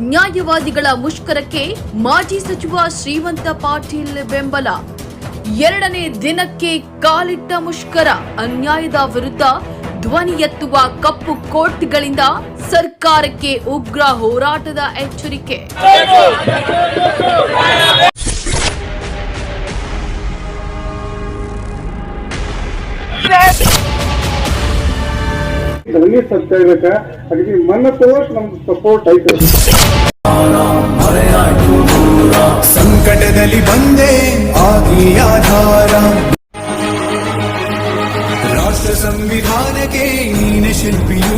ನ್ಯಾಯವಾದಿಗಳ ಮುಷ್ಕರಕ್ಕೆ ಮಾಜಿ ಸಚಿವ ಶ್ರೀಮಂತ ಪಾಟೀಲ್ ಬೆಂಬಲ. ಎರಡನೇ ದಿನಕ್ಕೆ ಕಾಲಿಟ್ಟ ಮುಷ್ಕರ, ಅನ್ಯಾಯದ ವಿರುದ್ಧ ಧ್ವನಿ ಎತ್ತುವ ಕಪ್ಪು ಕೋರ್ಟ್ಗಳಿಂದ ಸರ್ಕಾರಕ್ಕೆ ಉಗ್ರ ಹೋರಾಟದ ಎಚ್ಚರಿಕೆ. ಧ್ವನಿ ಸತ್ಯ ಇರ್ಬೇಕ ಅದಕ್ಕೆ ಮನ್ನ ತೋರ್ಸ್ ನಮ್ ಸಪೋರ್ಟ್ ಐತೆ. ಸಂಕಟದಲ್ಲಿ ಬಂದೆ ಆಗಿ ಆಧಾರ. ರಾಷ್ಟ್ರ ಸಂವಿಧಾನಕ್ಕೆ ನೀನ ಶಿಲ್ಪಿಯು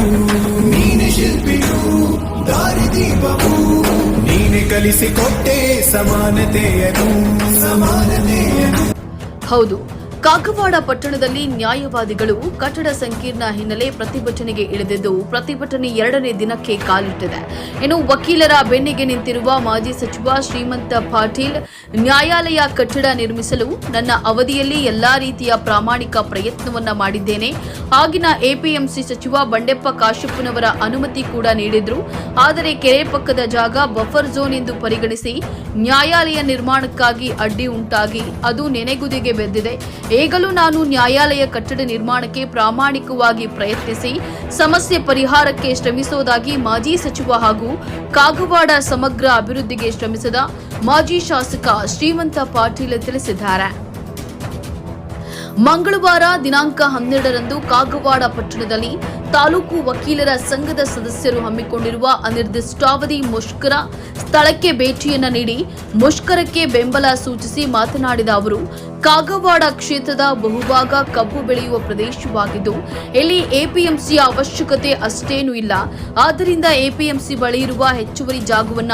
ನೀನೆ ಶಿಲ್ಪಿಯು ದಾರಿದೀಪವು ನೀನೆ ಕಲಿಸಿಕೊಟ್ಟೆ ಸಮಾನತೆಯನ್ನು ಸಮಾನತೆಯನ್ನು ಹೌದು. ಕಾಗವಾಡ ಪಟ್ಟಣದಲ್ಲಿ ನ್ಯಾಯವಾದಿಗಳು ಕಟ್ಟಡ ಸಂಕೀರ್ಣ ಹಿನ್ನೆಲೆ ಪ್ರತಿಭಟನೆಗೆ ಇಳಿದಿದ್ದು, ಪ್ರತಿಭಟನೆ ಎರಡನೇ ದಿನಕ್ಕೆ ಕಾಲಿಟ್ಟಿದೆ. ಇನ್ನು ವಕೀಲರ ಬೆನ್ನಿಗೆ ನಿಂತಿರುವ ಮಾಜಿ ಸಚಿವ ಶ್ರೀಮಂತ ಪಾಟೀಲ್, ನ್ಯಾಯಾಲಯ ಕಟ್ಟಡ ನಿರ್ಮಿಸಲು ನನ್ನ ಅವಧಿಯಲ್ಲಿ ಎಲ್ಲಾ ರೀತಿಯ ಪ್ರಾಮಾಣಿಕ ಪ್ರಯತ್ನವನ್ನ ಮಾಡಿದ್ದೇನೆ. ಆಗಿನ ಎಪಿಎಂಸಿ ಸಚಿವ ಬಂಡೆಪ್ಪ ಕಾಶಪ್ಪನವರ ಅನುಮತಿ ಕೂಡ ನೀಡಿದ್ರು. ಆದರೆ ಕೆರೆ ಪಕ್ಕದ ಜಾಗ ಬಫರ್ ಝೋನ್ ಎಂದು ಪರಿಗಣಿಸಿ ನ್ಯಾಯಾಲಯ ನಿರ್ಮಾಣಕ್ಕಾಗಿ ಅಡ್ಡಿ ಉಂಟಾಗಿ ಅದು ನೆನೆಗುದಿಗೆ ಬೆದ್ದಿದೆ. ಈಗಲೂ ನಾನು ನ್ಯಾಯಾಲಯ ಕಟ್ಟಡ ನಿರ್ಮಾಣಕ್ಕೆ ಪ್ರಾಮಾಣಿಕವಾಗಿ ಪ್ರಯತ್ನಿಸಿ, ಸಮಸ್ಯೆ ಪರಿಹಾರಕ್ಕೆ ಶ್ರಮಿಸುವುದಾಗಿ ಮಾಜಿ ಸಚಿವ ಹಾಗೂ ಕಾಗವಾಡ ಸಮಗ್ರ ಅಭಿವೃದ್ಧಿಗೆ ಶ್ರಮಿಸಿದ ಮಾಜಿ ಶಾಸಕ ಶ್ರೀಮಂತ ಪಾಟೀಲ್ ತಿಳಿಸಿದ್ದಾರೆ. ಮಂಗಳವಾರ ದಿನಾಂಕ ಹನ್ನೆರಡರಂದು ಕಾಗವಾಡ ಪಟ್ಟಣದಲ್ಲಿ ತಾಲೂಕು ವಕೀಲರ ಸಂಘದ ಸದಸ್ಯರು ಹಮ್ಮಿಕೊಂಡಿರುವ ಅನಿರ್ದಿಷ್ಟಾವಧಿ ಮುಷ್ಕರ ಸ್ಥಳಕ್ಕೆ ಭೇಟಿಯನ್ನ ನೀಡಿ ಮುಷ್ಕರಕ್ಕೆ ಬೆಂಬಲ ಸೂಚಿಸಿ ಮಾತನಾಡಿದ ಅವರು ಕಾಗವಾಡ ಕ್ಷೇತ್ರದ ಬಹುಭಾಗ ಕಬ್ಬು ಬೆಳೆಯುವ ಪ್ರದೇಶವಾಗಿದ್ದು, ಇಲ್ಲಿ ಎಪಿಎಂಸಿಯ ಅವಶ್ಯಕತೆ ಅಷ್ಟೇನೂ ಇಲ್ಲ. ಆದ್ದರಿಂದ ಎಪಿಎಂಸಿ ಬಳಿ ಇರುವ ಹೆಚ್ಚುವರಿ ಜಾಗವನ್ನ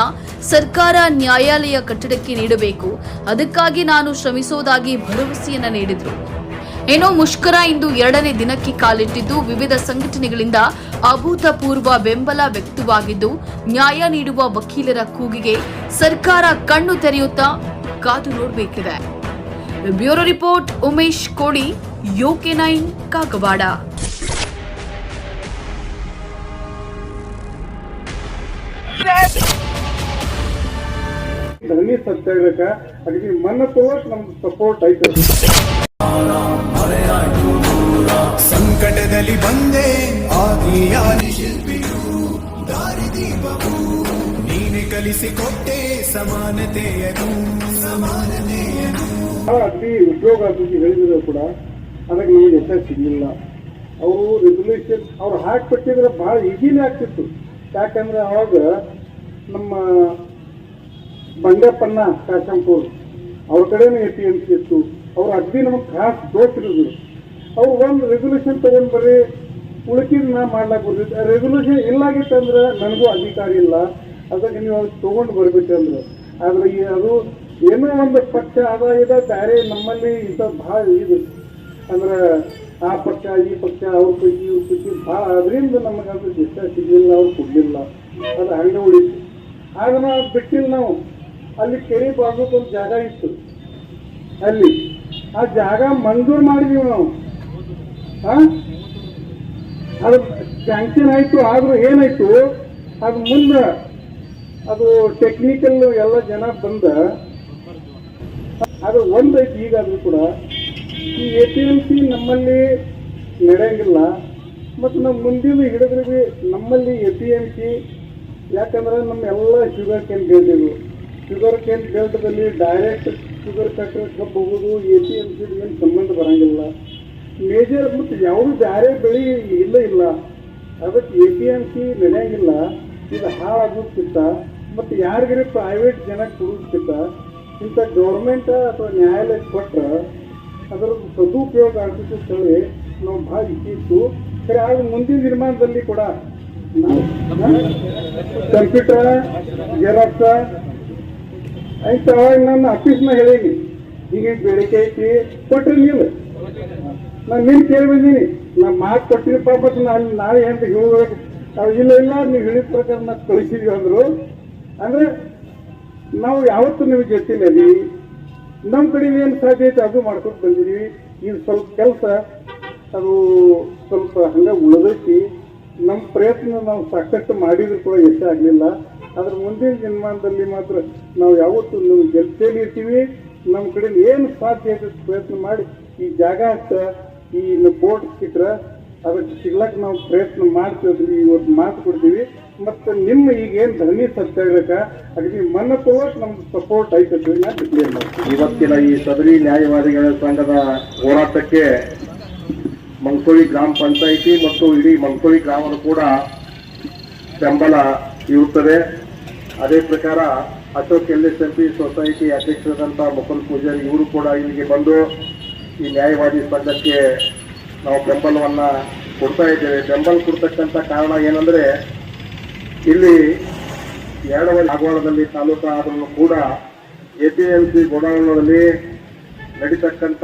ಸರ್ಕಾರ ನ್ಯಾಯಾಲಯ ಕಟ್ಟಡಕ್ಕೆ ನೀಡಬೇಕು. ಅದಕ್ಕಾಗಿ ನಾನು ಶ್ರಮಿಸುವುದಾಗಿ ಭರವಸೆಯನ್ನ ನೀಡಿದರು. ಏನೋ ಮುಷ್ಕರ ಇಂದು ಎರಡನೇ ದಿನಕ್ಕೆ ಕಾಲಿಟ್ಟಿದ್ದು, ವಿವಿಧ ಸಂಘಟನೆಗಳಿಂದ ಅಭೂತಪೂರ್ವ ಬೆಂಬಲ ವ್ಯಕ್ತವಾಗಿದ್ದು, ನ್ಯಾಯ ನೀಡುವ ವಕೀಲರ ಕೂಗಿಗೆ ಸರ್ಕಾರ ಕಣ್ಣು ತೆರೆಯುತ್ತಾ ಕಾದು ನೋಡಬೇಕಿದೆ. Bureau report Umesh Kodi UK nine Kagawad. ಧ್ವನಿ ಸತ್ಯ ಇರ್ಬೇಕ ಅದಕ್ಕೆ ಮನ್ನ ತಗೋಕ್ ನಮ್ದು ಸಪೋರ್ಟ್ ಐತೆ. ಸಂಕಟದಲ್ಲಿ ಬಂದೆ ಆಗಿ ಆದಿ ಶಿಲ್ಪಿಯು ದಾರಿದೀಪವು ನೀನೆ ಕಲಿಸಿಕೊಟ್ಟೆ ಸಮಾನತೆ ಯದು ಬಹಳ ಅತಿ ಅಭಿವೃದ್ಧಿ ಹೇಳಿದ್ರು ಕೂಡ ಅದಕ್ಕೆ ಏನು ಯಶಸ್ಸು ಸಿಗಲಿಲ್ಲ. ಅವರು ರೆಸೊಲ್ಯೂಷನ್ ಅವ್ರು ಹಾಕಿಬಿಟ್ಟಿದ್ರೆ ಭಾಳ ಈಗಿನೇ ಆಗ್ತಿತ್ತು. ಯಾಕಂದ್ರೆ ಅವಾಗ ನಮ್ಮ ಬಂಡೆಪ್ಪಣ್ಣ ಕಾಶಂಪುರ್ ಅವ್ರ ಕಡೆನೂ ಎ ಪಿ ಎಂ ಸಿ ಇತ್ತು. ಅವ್ರು ಅಗ್ದಿ ನಮಗೆ ಖಾಸ್ ದೋಸ್ತಿರೋದು ಅವ್ರು ಒಂದು ರೆಸೊಲ್ಯೂಷನ್ ತಗೊಂಡ್ ಬರ್ರಿ ಉಳ್ಕಿದ್ನ ಮಾಡ್ಲಾಕ್ ಬರ್ತಿತ್ತು ರೆಸೊಲ್ಯೂಷನ್ ಇಲ್ಲಾಗಿತ್ತಂದ್ರೆ ನನಗೂ ಅಧಿಕಾರ ಇಲ್ಲ. ಅದಕ್ಕೆ ನೀವು ತಗೊಂಡು ಬರ್ಬೇಕಂದ್ರೆ. ಆದ್ರೆ ಅದು ಏನೋ ಒಂದು ಪಕ್ಷ ಅದ ಇದ ಬೇರೆ ನಮ್ಮಲ್ಲಿ ಇಂಥ ಭಾಳ ಇದು. ಅಂದ್ರೆ ಆ ಪಕ್ಷ, ಈ ಪಕ್ಷ, ಅವ್ರ ಪೈಕಿ ಇವ್ರ ಪೈಕಿ ಭಾಳ. ಅದರಿಂದ ನಮಗೆ ಅದು ಇಷ್ಟ ಸಿಗಲಿಲ್ಲ, ಅವ್ರು ಕೊಡಲಿಲ್ಲ. ಅದು ಹಂಗೆ ಉಳಿತು. ಆಗ ನಾವು ಬಿಟ್ಟಿಲ್ಲ ನಾವು. ಅಲ್ಲಿ ಕೆರೆ ಒಂದು ಜಾಗ ಇತ್ತು. ಅಲ್ಲಿ. ಆ ಜಾಗ ಮಂಜೂರು ಮಾಡಿದೀವಿ ನಾವು. ಅದು ಸ್ಯಾಂಕ್ಷನ್ ಆಯಿತು, ಆದರೂ ಏನಾಯ್ತು? ಅದು ಮುಂದೆ ಅದು ಟೆಕ್ನಿಕಲ್ ಎಲ್ಲ ಜನ ಬಂದ ಅದು ಒಂದೈತಿ ಈಗ ಅದು ಕೂಡ. ಈ ಎ ಪಿ ಎಂ ಸಿ ನಮ್ಮಲ್ಲಿ ನಡೆಯಂಗಿಲ್ಲ. ಮತ್ತು ನಮ್ಮ ಮುಂದಿನ ಹಿಡಿದ್ರಿಗೆ ನಮ್ಮಲ್ಲಿ ಎ ಪಿ ಎಂ ಸಿ ಯಾಕಂದ್ರೆ ನಮ್ಮ ಎಲ್ಲ ಶುಗರ್ ಕೇನ್ ಬೆಳೆದಿವು ಶುಗರ್ ಕೇನ್ ಬೆಲ್ಟ್ದಲ್ಲಿ ಡೈರೆಕ್ಟ್ ಶುಗರ್ ಫ್ಯಾಕ್ಟ್ರಿ ಕಬ್ಬು ಹೋಗೋದು ಎ ಪಿ ಎಂ ಸಿ ಏನು ಸಂಬಂಧ ಬರಂಗಿಲ್ಲ. ಮೇಜರ್ ಮತ್ತು ಯಾವುದು ಬೇರೆ ಬೆಳೆ ಇಲ್ಲ ಇಲ್ಲ. ಅದಕ್ಕೆ ಎ ಪಿ ಎಂ ಸಿ ನಡೆಯಂಗಿಲ್ಲ. ಇದು ಹಾಳಾಗುತ್ತಿತ್ತ ಮತ್ತು ಯಾರಿಗಾರ ಪ್ರೈವೇಟ್ ಜನ ಕೊಡೋದಕ್ಕಿಂತ ಇಂಥ ಗೌರ್ಮೆಂಟ್ ಅಥವಾ ನ್ಯಾಯಾಲಯಕ್ಕೆ ಕೊಟ್ಟರೆ ಅದರ ಸದುಪಯೋಗ ಆಗ್ತಿತ್ತು ಹೇಳಿ ನಾವು ಭಾಳ ಇಚ್ಛಿತ್ತು ಸರಿ, ಆದ್ರೆ ಮುಂದಿನ ನಿರ್ಮಾಣದಲ್ಲಿ ಕೂಡ ಕಂಪ್ಯೂಟರ್, ಜೆರಾಕ್ಸ, ಆಯ್ತು, ಅವಾಗ ನನ್ನ ಆಫೀಸ್ನ ಹೇಳೀನಿ. ಹೀಗೆ ಬೇಡಿಕೆ ಐತಿ, ಕೊಟ್ರಿ ನೀವು. ನಾನು ನಿನ್ ಕೇಳಿ ಬಂದೀನಿ. ನಾನು ಮಾತು ಕೊಟ್ಟಿರಪ್ಪ ಮತ್ತು ನಾನು ನಾಳೆ ಅಂತ ಹೇಳಬೇಕು ಇಲ್ಲ ಇಲ್ಲ, ನೀವು ಹೇಳಿದ ಪ್ರಕಾರ ನಾನು ಕಳಿಸಿದ್ವಿ ಅಂದರು. ಅಂದ್ರೆ ನಾವು ಯಾವತ್ತೂ ನಿಮಗೆ ಅದೀವಿ ನಮ್ಮ ಕಡೆ ಏನು ಸಾಧ್ಯ ಐತೆ ಅದು ಮಾಡ್ಕೊಂಡು ಬಂದಿದ್ದೀವಿ. ಇದು ಸ್ವಲ್ಪ ಕೆಲಸ, ಅದು ಸ್ವಲ್ಪ ಹಂಗೆ ಉಳಿದೈತಿ. ನಮ್ಮ ಪ್ರಯತ್ನ ನಾವು ಸಾಕಷ್ಟು ಮಾಡಿದ್ರು ಕೂಡ ಯಶ ಆಗಲಿಲ್ಲ. ಅದ್ರ ಮುಂದಿನ ಜನ್ಮಾನದಲ್ಲಿ ಮಾತ್ರ ನಾವು ಯಾವತ್ತೂ ನಿಮ್ಗೆ ಗೆಲ್ತೇಲಿ ಇರ್ತೀವಿ. ನಮ್ಮ ಕಡೆ ಏನು ಸಾಧ್ಯ ಐತೆ ಪ್ರಯತ್ನ ಮಾಡಿ ಈ ಜಾಗ ಅಷ್ಟ ಈ ಬೋರ್ಡ್ ಸಿಕ್ಕರೆ ಅದಕ್ಕೆ ಸಿಗ್ಲಕ್ಕೆ ನಾವು ಪ್ರಯತ್ನ ಮಾಡ್ತೀವಿ ಇವತ್ತು ಮಾತು ಕೊಡ್ತೀವಿ. ಮತ್ತೆ ನಿಮ್ಮ ಈಗ ಏನ್ ಧರಣಿ ಸತ್ಯಾಗ್ರಹ ಅದಕ್ಕೆ ಮನ್ನ ನಮ್ಮ ಸಪೋರ್ಟ್ ಐತೆ ಇವತ್ತಿನ ಈ ಸದರಿ ನ್ಯಾಯವಾದಿಗಳ ಸಂಘದ ಹೋರಾಟಕ್ಕೆ ಮಂಕೋಳಿ ಗ್ರಾಮ ಪಂಚಾಯಿತಿ ಮತ್ತು ಇಡೀ ಮಂಕೋಳಿ ಗ್ರಾಮದ ಕೂಡ ಬೆಂಬಲ ಇರುತ್ತದೆ. ಅದೇ ಪ್ರಕಾರ Ashok L S M P society ಅಧ್ಯಕ್ಷರಾದಂಥ ಮುಕುಲ್ ಪೂಜಾರಿ ಇವರು ಕೂಡ ಇಲ್ಲಿಗೆ ಬಂದು ಈ ನ್ಯಾಯವಾದಿ ಸಂಘಕ್ಕೆ ನಾವು ಬೆಂಬಲವನ್ನು ಕೊಡ್ತಾ ಇದ್ದೇವೆ. ಬೆಂಬಲ ಕೊಡ್ತಕ್ಕಂಥ ಕಾರಣ ಏನಂದ್ರೆ ಇಲ್ಲಿ ಎರಡವರೆ ಆಗವಾಡದಲ್ಲಿ ತಾಲೂಕು ಆದರೂ ಕೂಡ ಎಪಿಎಂಸಿ ಗೋಡಾವರಣದಲ್ಲಿ ನಡೀತಕ್ಕಂಥ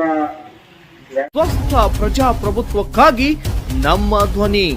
ಸ್ವಸ್ಥ ಪ್ರಜಾಪ್ರಭುತ್ವಕ್ಕಾಗಿ ನಮ್ಮ ಧ್ವನಿ.